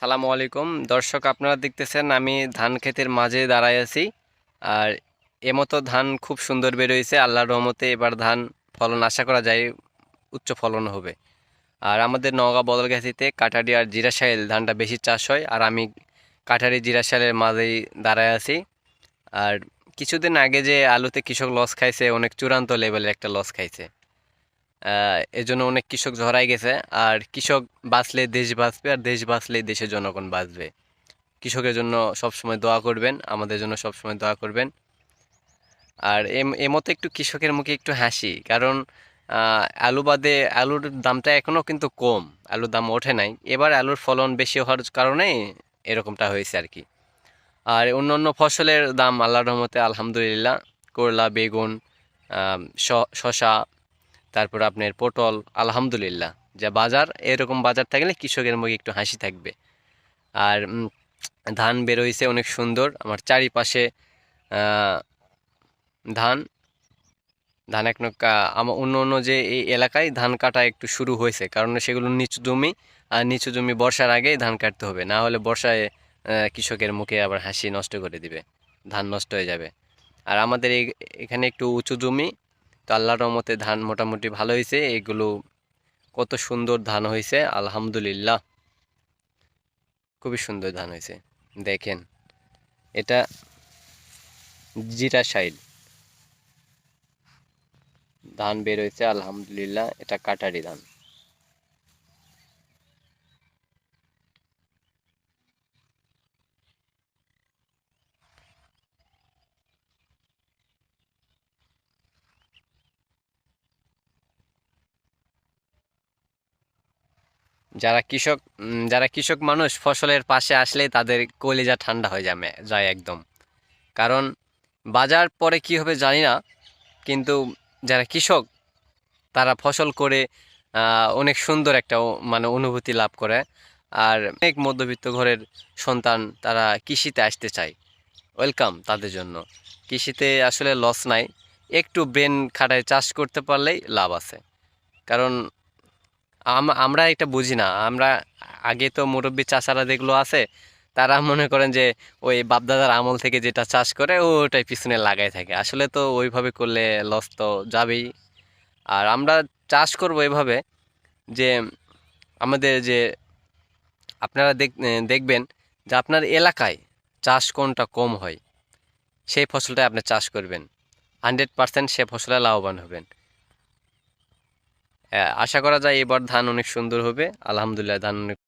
সালামু আলাইকুম। দর্শক, আপনারা দেখতেছেন আমি ধান ক্ষেতের মাঝে দাঁড়ায় আছি। আর এমতো ধান খুব সুন্দর বেরোইছে। আল্লাহর রহমতে এবার ধান ফলন আশা করা যায় উচ্চ ফলন হবে। আর আমাদের নওগাঁ বদলগাছিতে কাটারি আর জিরাশাইল ধানটা বেশি চাষ হয়। আর আমি কাটারি জিরাশাইলের মাঝেই দাঁড়ায় আছি। আর কিছুদিন আগে যে আলুতে কৃষক লস খাইছে, অনেক চূড়ান্ত লেভেলের একটা লস খাইছে। এজন্য অনেক কৃষক ঝরাই গেছে। আর কৃষক বাঁচলে দেশ বাঁচবে আর দেশ বাঁচলে দেশের জনগণ বাঁচবে। কৃষকের জন্য সবসময় দোয়া করবেন আমাদের জন্য সবসময় দোয়া করবেন। আর এম মতো একটু কৃষকের মুখে একটু হাসি কারণ আলু বাদে আলুর দামটা এখনও কিন্তু কম আলুর দাম ওঠে নাই। এবার আলুর ফলন বেশি হওয়ার কারণে এরকমটা হয়েছে আর কি। আর অন্য অন্য ফসলের দাম আল্লাহর রহমতে আলহামদুলিল্লাহ করলা বেগুন আম, শ- শসা তারপর আপনার পটল, আলহামদুলিল্লাহ। যা বাজার, এরকম বাজার থাকলে কৃষকের মুখে একটু হাসি থাকবে। আর ধান বেরোইছে অনেক সুন্দর। আমার চারিপাশে ধান ধান এক আমার অন্য অন্য যে এই এলাকায় ধান কাটা একটু শুরু হয়েছে। কারণ সেগুলো নিচু জমি, আর নিচু জমি বর্ষার আগেই ধান কাটতে হবে। না হলে বর্ষায় কৃষকের মুখে আবার হাসি নষ্ট করে দিবে। ধান নষ্ট হয়ে যাবে। আর আমাদের এখানে একটু উঁচু জমি তো আল্লাহর রহমতে ধান মোটামুটি ভালো হয়েছে। এগুলো কত সুন্দর ধান হয়েছে, আলহামদুলিল্লাহ। খুবই সুন্দর ধান হয়েছে। দেখেন, এটা জিরা সাইড ধান বের হয়েছে, আলহামদুলিল্লাহ, এটা কাটারি ধান। যারা কৃষক যারা কৃষক মানুষ, ফসলের পাশে আসলে তাদের কলিজা ঠান্ডা হয়ে যাবে, যায় একদম। কারণ বাজার পরে কি হবে জানি না, কিন্তু যারা কৃষক, তারা ফসল করে অনেক সুন্দর একটা মানে অনুভূতি লাভ করে। আর অনেক মধ্যবিত্ত ঘরের সন্তান তারা কৃষিতে আসতে চায়। ওয়েলকাম তাদের জন্য। কৃষিতে আসলে লস নাই। একটু ব্রেন খাটায় চাষ করতে পারলেই লাভ আছে। কারণ আমরা এটা বুঝি না। আমরা আগে তো মুরব্বী চাষারা যেগুলো আছে, তারা মনে করেন যে ওই বাপদাদার আমল থেকে যেটা চাষ করে, ওটাই পিছনে লাগাই থাকে। আসলে তো ওইভাবে করলে লস তো যাবেই। আর আমরা চাষ করব এভাবে যে আমাদের যে আপনারা দেখ দেখবেন যে আপনার এলাকায় চাষ কোনটা কম হয়, সেই ফসলটাই আপনি চাষ করবেন। হান্ড্রেড পার্সেন্ট সে ফসলে লাভবান হবেন। আশা করা যায় এবার ধান অনেক সুন্দর হবে। আলহামদুলিল্লাহ ধান অনেক